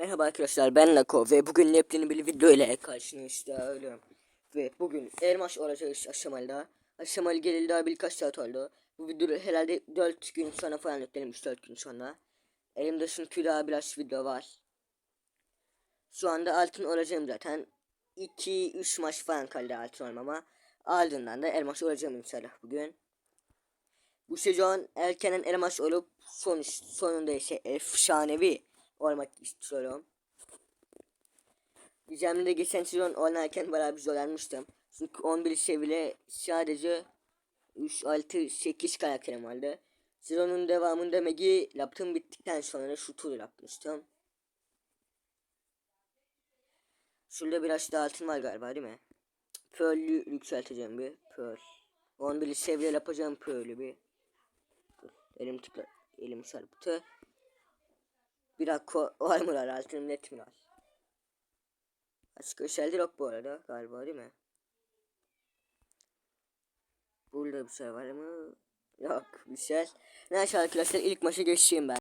Merhaba arkadaşlar ben Nako ve bugün yepyeni bir video ile karşınızda ölüyorum. Ve bugün Ermaş olacağız aşamalıda. Aşamalı geleli daha birkaç saat oldu. Bu video herhalde 4 gün sonra falan yüklenmiş 4 gün sonra. Elimde çünkü daha biraz video var. Şu anda altın olacağım zaten. 2-3 maç falan kaldı altın olmama. Ardından da elmas olacağım inşallah bugün. Bu sezon erkenen elmas olup sonuç sonunda ise efsanevi olmak istiyorum. Diyeceğim de geçen sezon oynarken bayağı bir zorlanmıştım. Çünkü 11 seviye sadece 3, 6, 8 karakterim vardı. Sezonun devamında Megi yaptığım bittikten sonra şu turu yapmıştım. Şurada biraz daha altın var galiba değil mi? Pearl'ü yükselteceğim bir. Pearl. 11 seviye yapacağım Pearl'ü bir. Elim tıkla, elim çarptı. Bir dakika var mı altın net mi var? Başka özellik yok bu arada galiba değil mi? Burada bir şey var mı? Yok bir şey. Neyse arkadaşlar ilk maça geçeyim ben.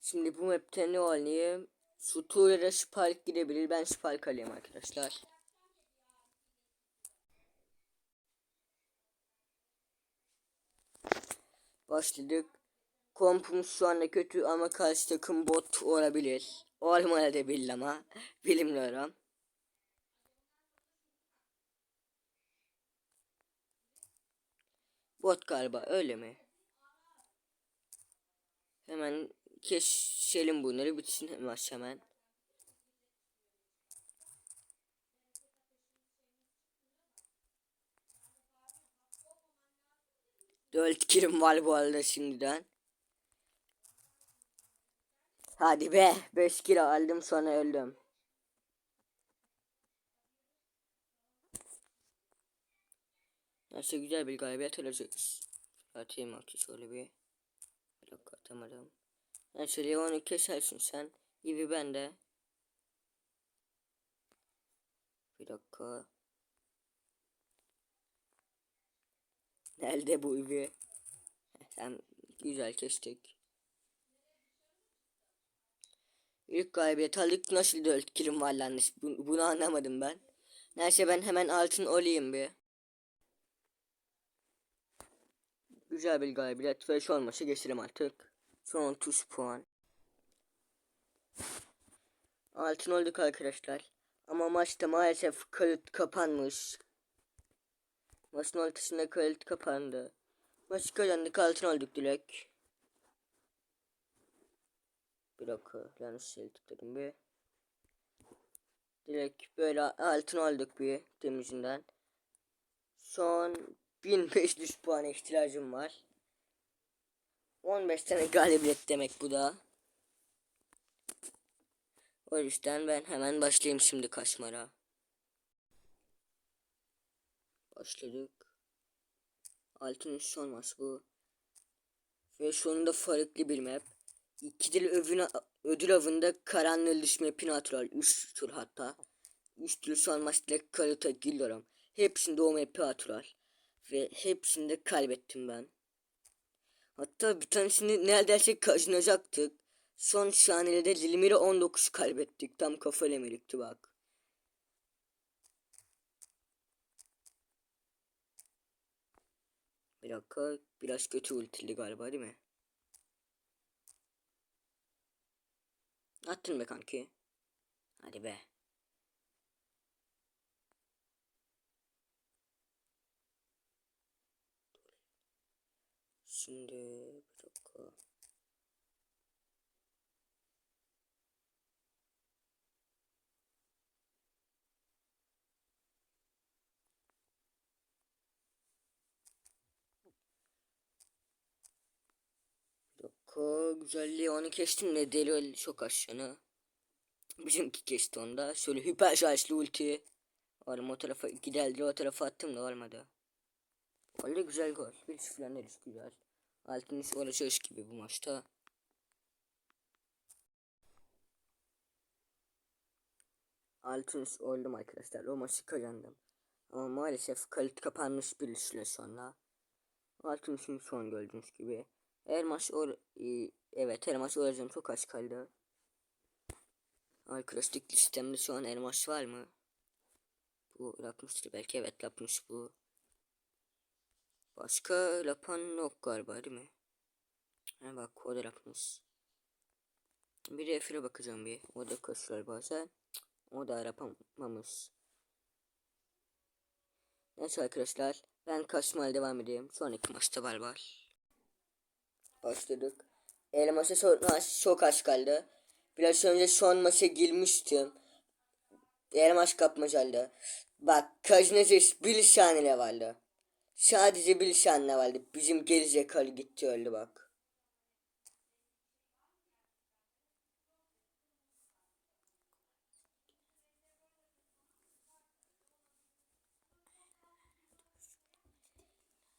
Şimdi bu map'te ne oynayayım? Şu turlara Spark gidebilir. Ben Spark alayım arkadaşlar. Başladık. Kompum şu anda kötü ama karşı takım bot olabilir. Olmayabilir ama bilmiyorum. Bot galiba öyle mi? Hemen keşelim bunları bitsin hemen hemen. Dört kilim var bu arada şimdiden. Hadi be 5 kilo aldım sonra öldüm. Nasıl güzel bir galibiyet olacağız. Atayım artık şöyle bir. Dakika atamadım. Neyse Leon'u kesersin sen. Gibi ben de. Bir dakika. Nerede bu Ivi? Hem güzel kestik. İlk galibiyet aldık. Nasıl 4 kilim var Bunu anlamadım ben. Neyse ben hemen altın olayım bir. Güzel bir galibiyet ve şu olmasa geçelim artık. Son 30 puan. Altın olduk arkadaşlar. Ama maçta maalesef kayıt kapanmış. Maçın ortasında kayıt kapandı. Maçı kazandık altın olduk direkt. Dakika yanlış şey tıkladım bir. Direkt böyle altın olduk bir temizinden. Son 1500 puan ihtiyacım var. 15 tane galibiyet demek bu da. O yüzden ben hemen başlayayım şimdi kaşmara. Başladık. Altın üst olmaz bu. Ve sonunda farklı bir map. İkidir övüne, ödül avında karanlığı düşme pinatral 3 tur hatta. 3 tur sonmaz direkt kalite geliyorum. Hepsinde o map'i atral. Ve hepsinde kaybettim ben. Hatta bir tanesini neredeyse kazanacaktık. Son saniyede Zilmir'e 19 kaybettik. Tam kafa lemirikti bak. Bir dakika. Biraz kötü ultili galiba değil mi? Attın be kanki. Hadi be. Şimdi bir dakika. Dakika güzelliği onu kestim de deli öyle çok aşağına. Bizimki kesti onda. Şöyle hiper şarjlı ulti. Oğlum o tarafa gideldi o tarafa attım da olmadı. Öyle güzel gol. Bir sıfırdan deriz güzel. Altın iş olacak gibi bu maçta. Altın iş oldum arkadaşlar. O maçı kazandım. Ama maalesef kayıt kapanmış bir süre sonra. Altın işin son gördüğünüz gibi. Her maç or e, evet her maç olacağım çok az kaldı. Arkadaşlık listemde şu an her maç var mı? Bu yapmıştır belki evet yapmış bu. Başka yapan yok galiba değil mi? Ha bak o da yapmış. Bir refere bakacağım bir. O da koşuyor bazen. O da yapamamış. Neyse arkadaşlar. Ben kaçmaya devam edeyim. Sonraki maçta var var. Başladık. El maçı son maç çok az kaldı. Biraz önce son maça girmiştim. El maç kapmacaldı. Bak Kajnezis bir saniye vardı. Sadece bir saniye vardı. Bizim gerizekalı gitti öldü bak.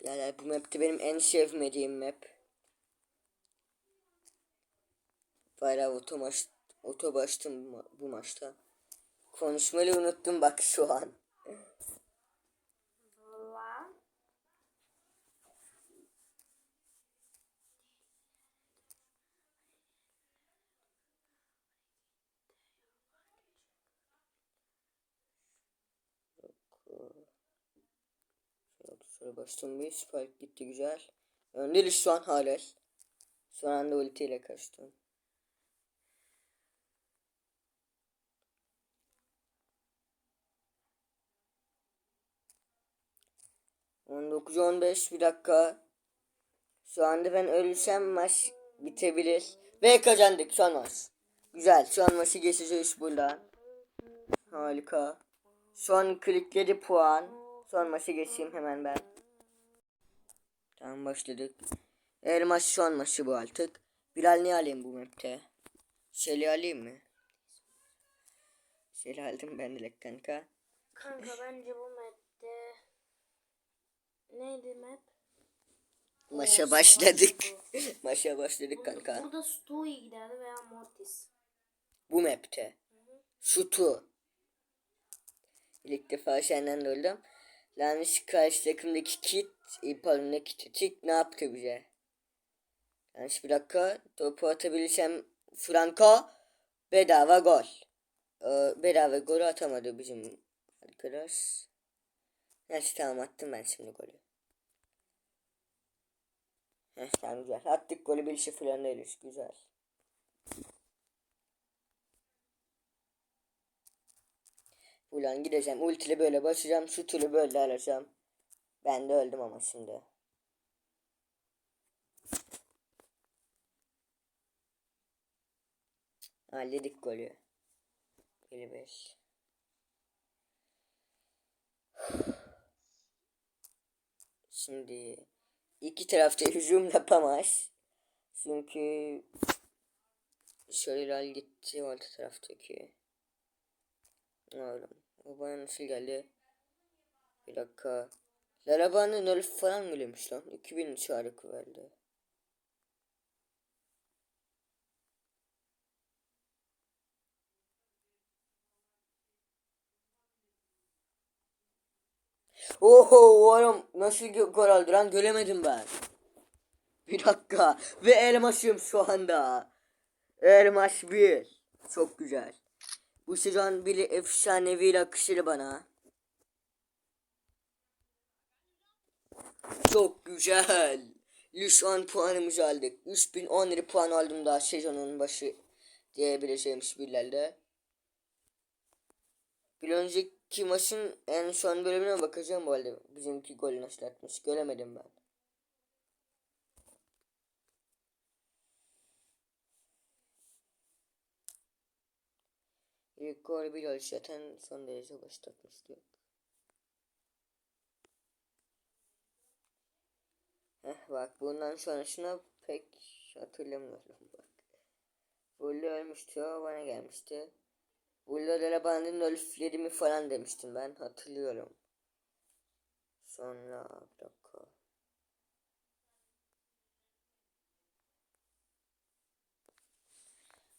Yani bu map'te benim en sevmediğim map. Bayağı otomaç, otobaştım bu, ma- bu maçta. Konuşmayı unuttum bak şu an. Şöyle bastım bir spike gitti güzel. Öndeyiz şu an hala. Son anda ultiyle kaçtım. On dokuz on beş bir dakika. Şu anda ben ölürsem maç bitebilir. Ve kazandık son maç. Güzel son maçı geçeceğiz buradan. Harika. Son klikleri puan. Son maçı geçeyim hemen ben. Tamam başladık. Eğer maç son maçı bu artık. Bilal ne alayım bu map'te? Şeli alayım mı? Şeli aldım ben direkt kanka. Kanka bence bu neydi map? Maça başladık. Maça başladık kanka. Burada Stewie giderdi veya Mortis. Bu map'te. Şutu. İlk defa senden duydum. Lan şu karşı takımdaki kit, e, pardon ne kiti, tik ne yaptı bize? Yani şu bir dakika topu atabilirsem Franco bedava gol. Ee, bedava gol atamadı bizim arkadaş. Neyse tamam attım ben şimdi golü. Tamam güzel. Attık golü 1-0 öndeyiz. Güzel. Ulan gideceğim ultili böyle basacağım şutulu böyle alacağım. Ben de öldüm ama şimdi. Halledik golü. 55. Şimdi iki tarafta hücum yapamaz. Çünkü şöyle gitti orta taraftaki. Oğlum. O bana nasıl geldi? Bir dakika. Larabanın Nerf falan mı gelmiş lan? 2000 çarık verdi. Oho oğlum nasıl gol aldı lan göremedim ben. Bir dakika ve elmaşım şu anda. Elmaş bir. Çok güzel. Bu sezon biri efsanevi akışır bana. Çok güzel. 110 puanımızı aldık. 3010 lira puan aldım daha sezonun başı diyebileceğim birlerle. Bir önceki maçın en son bölümüne bakacağım bu arada. Bizimki golü nasıl atmış göremedim ben. İlk gol bir gol zaten son derece başlatmıştı. Heh bak bundan sonrasına pek hatırlamıyorum bak. Burada ölmüştü o bana gelmişti. Burada da bandın ölüflerimi falan demiştim ben hatırlıyorum. Sonra bir dakika.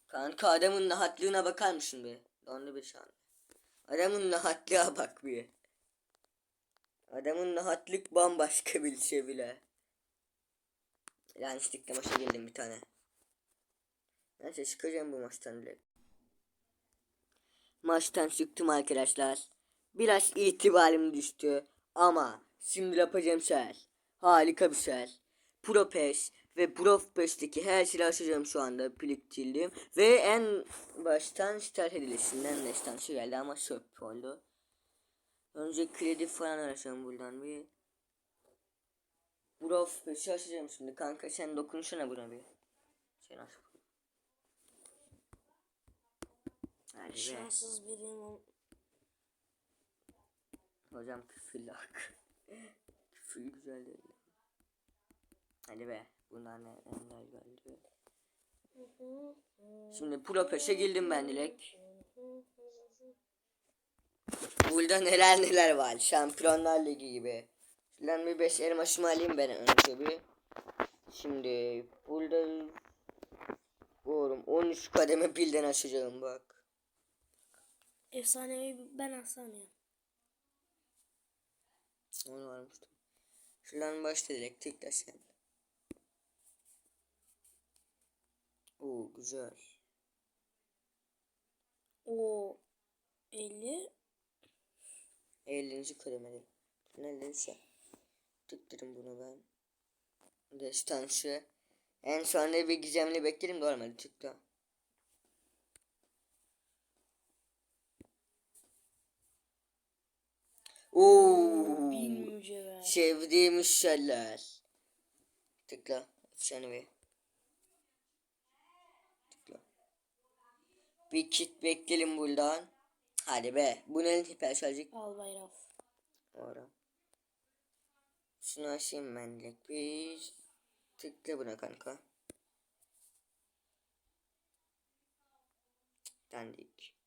Kanka adamın nahatlığına bakar mısın be? Dondu bir şu an. Adamın nahatlığa bak bir. Adamın nahatlık bambaşka bir şey bile. Yanlışlıkla maça girdim bir tane. Neyse çıkacağım bu maçtan direkt. Maçtan çıktım arkadaşlar. Biraz itibarım düştü. Ama şimdi yapacağım şey. Harika bir şey. Pro PES ve Pro PES'teki her şeyi açacağım şu anda. Pliktildim. Ve en baştan start edilişinden de stansı geldi ama çöp oldu. Önce kredi falan arayacağım buradan bir. Pro PES'i açacağım şimdi. Kanka sen dokunsana buna bir. Sen aç. Hadi be. Şanssız biriyim. Hocam küfür lak. küfür güzel değil. Hadi be. Bunlar ne ender geldi. Şimdi pro peşe girdim ben direkt. Burada neler neler var. Şampiyonlar Ligi gibi. Şuradan bir 5 elmasımı alayım ben önce bir. Şimdi burada Oğlum 13 kademe bilden açacağım bak. Efsanevi ben efsaneyim. Onu varmıştım. Şuradan başla direkt tıkla sen. Oo güzel. O 50 50. kademede. Neredeyse. Tıkladım bunu ben. Destansı. En sonunda bir gizemli bekledim de olmadı tıkla. Oo. bin mücevher. Sevdiğim şeyler. Tıkla. Efsanevi. Tıkla. Bir kit bekleyelim buradan. Hadi be. Bu ne hiper şarjı? Al bayrak. Ora. Şunu açayım ben direkt. Bir tıkla buna kanka. Dandik.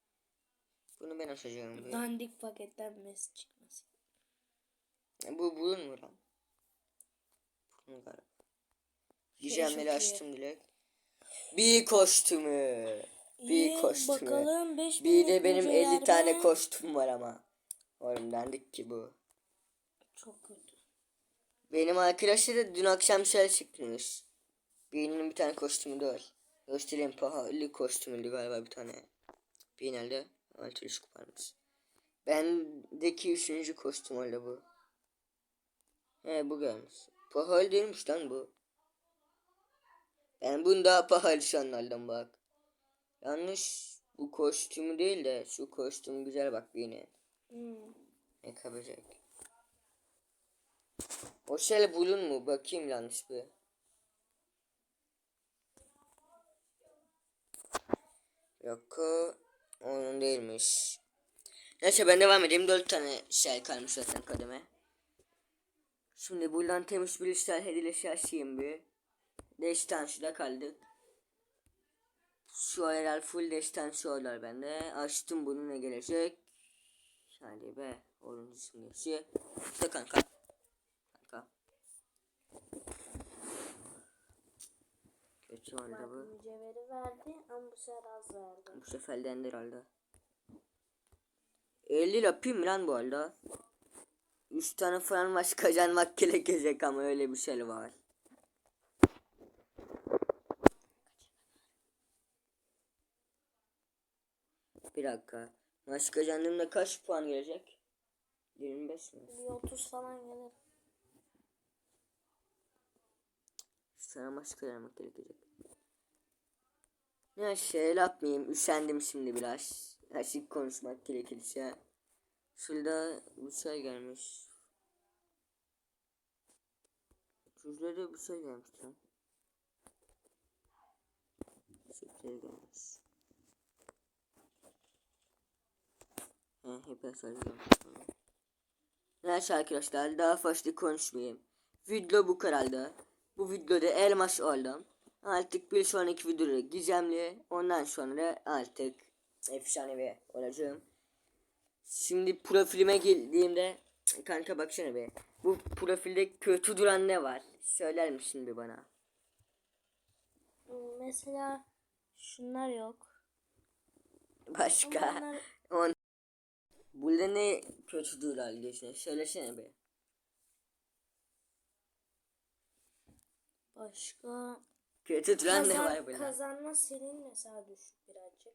Bunu ben açacağım. Dandik paketten mes çıkmasın. Bu bulun mu lan? Gizemleri çok iyi. açtım direkt. Bir kostümü. Bir kostümü. Bakalım 5 Bir de benim 50 tane kostüm var ama. Oğlum dandik ki bu. Çok kötü. Benim arkadaşlar da dün akşam şey çıkmış. Birinin bir tane kostümü de var. Göstereyim pahalı kostümüydü galiba bir tane. Bir elde altı yüz varmış. Bendeki üçüncü kostüm oldu bu. He bu gelmiş. Pahalı değilmiş lan bu. Ben bunu daha pahalı sanırdım bak. Yanlış bu kostümü değil de şu kostüm güzel bak yine. Hmm. Ne kabacak. O şey bulun mu? Bakayım yanlış bir. Yok o onun değilmiş. Neyse ben devam edeyim. 4 tane şey kalmış zaten kademe. Şimdi buradan temiz bir işler hediyesi açayım bir. Destansi'de kaldık. Şu aylar full destansı oylar bende. Açtım bunu ne gelecek? Hadi be. Oğlum simgesi. İşte kanka. Kanka. Oldu Bak bu. mücevheri verdi ama bu sefer az verdi. Bu sefer de ender aldı. 50 yapayım lan bu arada. 3 tane falan maç kazanmak gerekecek ama öyle bir şey var. Bir dakika. Maç kazandığımda kaç puan gelecek? 25 mi? Bir 30 falan gelir. Sana maç kazanmak gerekecek. Ya şey yapmayayım. Üşendim şimdi biraz. Açık konuşmak gerekirse. Şurada bir şey gelmiş. Şurada da bir şey gelmiş lan. Şuraya gelmiş. He, hep. Neyse arkadaşlar daha fazla konuşmayayım. Video bu kadardı. Bu videoda elmas oldum. Artık bir sonraki videoda gizemli. Ondan sonra artık efsanevi olacağım. Şimdi profilime geldiğimde kanka baksana be. Bu profilde kötü duran ne var? Söyler misin bir bana? Mesela şunlar yok. Başka. Onlar On... Burada ne kötü duran diyorsun? Söylesene be. Başka Kötü duran ne var burada? kazanma senin mesela düşük birazcık.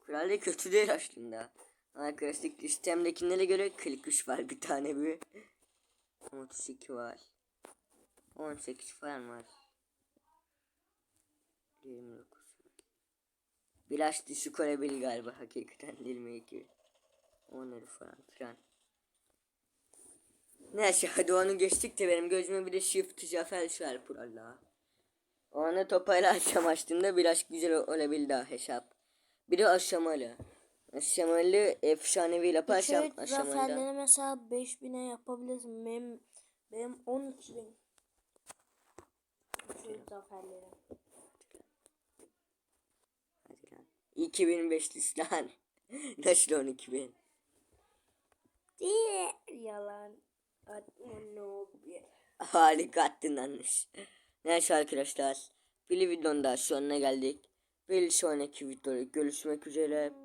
Kural da kötü değil aslında. Arkadaşlar sistemdekilere göre 43 var bir tane bir. 32 var. 18 falan var. 29 var. Biraz düşük olabilir galiba hakikaten 22. 10'ları falan filan. Neyse hadi onu geçtik de benim gözüme bir de Shift Jafel var kuralla. Onu toparlarsam açtığımda biraz güzel olabilir daha hesap. Bir de aşamalı. Aşamalı efsanevi yaparsam Üçü aşamalı. zaferleri mesela 5000'e yapabilirsin. Benim, benim 13000. Üçü zaferleri. Hadi lan. 2500 lan. Nasıl 12000? Diye yalan. Harika attın anmış. Neyse arkadaşlar. Bir videonun daha sonuna geldik. Bir sonraki videoda görüşmek üzere.